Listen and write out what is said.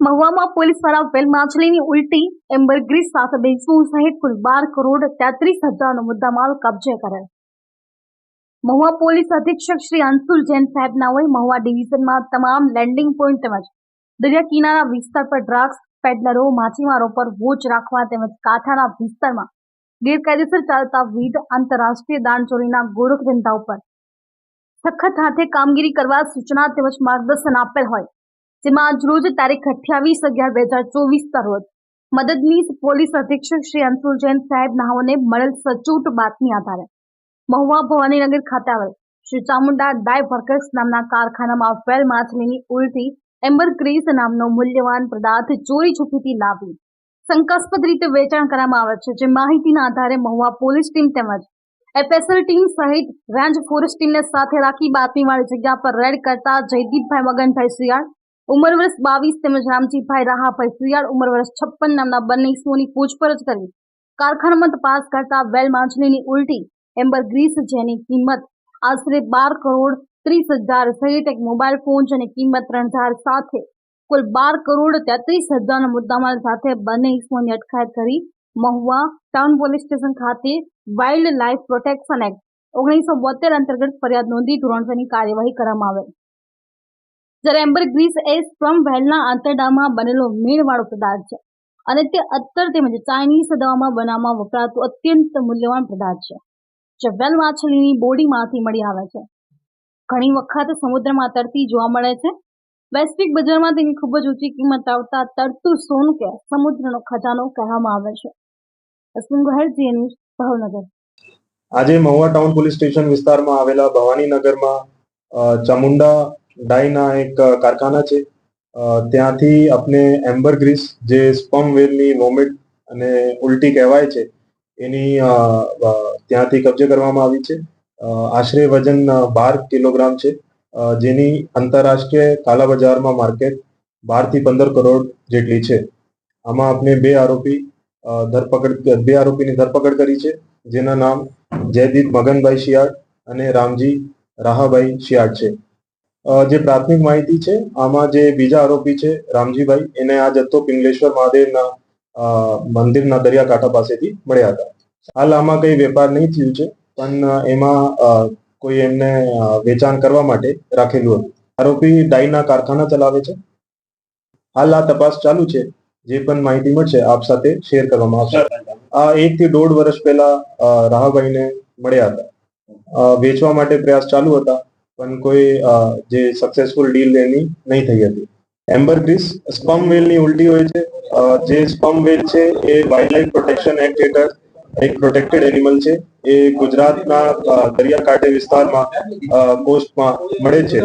મહુવામાં police દ્વારા વેલ માછલીની ઉલટી ambergris સાથે બેસવું સહિત કુલ બાર કરોડ તેત્રીસ હજારનો મુદ્દામાલ કબજે કરેલ મહુવા પોલીસ અધિક્ષક શ્રી અંશુલ જૈન સાહેબના હોય મહુવા ડિવિઝનમાં તમામ લેન્ડિંગ પોઈન્ટ તેમજ દરિયા કિનારા વિસ્તાર પર ડ્રગ્સ, પેડલરો, માછીમારો પર વોચ રાખવા તેમજ કાંઠાના વિસ્તારમાં ગેરકાયદેસર ચાલતા વિવિધ આંતરરાષ્ટ્રીય દાણચોરીના ગોરખ ધંધા ઉપર સખત હાથે કામગીરી કરવા સૂચના તેમજ માર્ગદર્શન આપેલ હોય. જેમાં આજરોજ તારીખ અઠ્યાવીસ અગિયાર બે હજાર ચોવીસ રોજ મદદનીશ પોલીસ અધિક્ષક શ્રી અંશુલ જૈન સાહેબ નાહોને મળેલ સચોટ બાતમી આધારે મહુવા ભવાનીનગર ખાતે આવેલ શ્રી ચામુંડા ડાય વર્કર્સ નામના કારખાનામાં વેલ માછલીની ઉલટી એમ્બર ક્રીસ નામનો મૂલ્યવાન પદાર્થ ચોરી છુપીથી લાવી શંકાસ્પદ રીતે વેચાણ કરવામાં આવે છે. જે માહિતીના આધારે મહુવા પોલીસ ટીમ તેમજ એફએસએલ ટીમ સહિત રેન્જ ફોરેસ્ટ ટીમને સાથે રાખી બાતમીવાળી જગ્યા પર રેડ કરતા જયદીપભાઈ મગનભાઈ સુયાળ ઉંમર વર્ષ બાવીસ તેમજ રામજીભાઈ રાહાભાઈ સુયાળ ઉંમર વર્ષ છપ્પન નામના બંને ઈસમોની પૂછપરછ કરી. કારખાનામાં તપાસ કરતા વેલ માછલીની ઉલટી એમ્બર ગ્રીસ જેની કિંમત આશરે બાર કરોડ ત્રીસ હજાર સહિત એક મોબાઈલ ફોન જેની કિંમત ત્રણ હજાર સાથે કુલ બાર કરોડ તેત્રીસ હજારના મુદ્દામાલ સાથે બંને ઈસમોની અટકાયત કરી મહુવા ટાઉન પોલીસ સ્ટેશન ખાતે વાઇલ્ડ લાઇફ પ્રોટેક્શન એક્ટ ઓગણીસો બોતેર અંતર્ગત ફરિયાદ નોંધી ધોરણસરની કાર્યવાહી કરવામાં આવેલ જ્યારે એમ્બર ગ્રીસ એ સ્ટ્રમ વહેલના આંતરડામાં બનેલો મીણવાળો પદાર્થ છે. અને તે અત્તર તેમજ ચાઇનીઝ દવામાં બનાવવામાં વપરાતું અત્યંત મૂલ્યવાન પદાર્થ છે, જે વેલ માછલીની બોડીમાંથી મળી આવે છે. ઘણી વખત સમુદ્રમાં તરતી જોવા મળે છે. વૈશ્વિક બજારમાં તેની ખૂબ જ ઊંચી કિંમત આવતા તરતું સોનું કે સમુદ્રનો ખજાનો કહેવામાં આવે છે. અશ્વિન ગોહેલ ભાવનગર. આજે મહુવા ટાઉન પોલીસ સ્ટેશન વિસ્તારમાં આવેલા ભવાનીનગરમાં ચામુંડા ડાઈના એક કારખાના છે. ત્યાંથી આપણે એમ્બર ગ્રીસ જે સ્પમ વેલની વોમિટ અને ઉલટી કહેવાય છે, એની ત્યાંથી કબજે કરવામાં આવી છે. આશરે વજન બાર કિલોગ્રામ છે. જેની આંતરરાષ્ટ્રીય કાલા બજારમાં માર્કેટ બારથી પંદર કરોડ જેટલી છે. આમાં આપણે બે આરોપી ધરપકડ, બે આરોપીની ધરપકડ કરી છે, જેના નામ જયદીપ મગનભાઈ શિયાળ અને રામજી રાહાભાઈ શિયાળ છે. જે પ્રાથમિક માહિતી છે, આમાં જે બીજા આરોપી છે, રામજીભાઈ, એને આ જથ્થો પિંગલેશ્વર મહાદેવના મંદિરના દરિયાકાંઠા પાસેથી મળ્યા હતા. હાલ આમાં કઈ વેપાર નહીં થયું છે, પણ એમાં કોઈ એમને વેચાણ કરવા માટે રાખેલું હતું. આરોપી ડાઈના કારખાના ચલાવે છે. હાલ આ તપાસ ચાલુ છે, જે પણ માહિતી મળશે, આપ સાથે શેર કરવામાં આવશે. આ એક થી દોઢ વર્ષ પહેલા રાહાભાઈને મળ્યા હતા. વેચવા માટે પ્રયાસ ચાલુ હતા. પણ કોઈ જે સક્સેસફુલ ડીલ એની નહીં થઈ હતી. એમ્બર ગ્રીસ સ્પમ વેલની ઉલટી હોય છે. જે સ્પમ વેલ છે એ વાઇલ્ડ લાઇફ પ્રોટેક્શન એક્ટ હેઠળ એક પ્રોટેક્ટેડ એનિમલ છે. એ ગુજરાતના દરિયાકાંઠે વિસ્તારમાં કોસ્ટમાં મળે છે.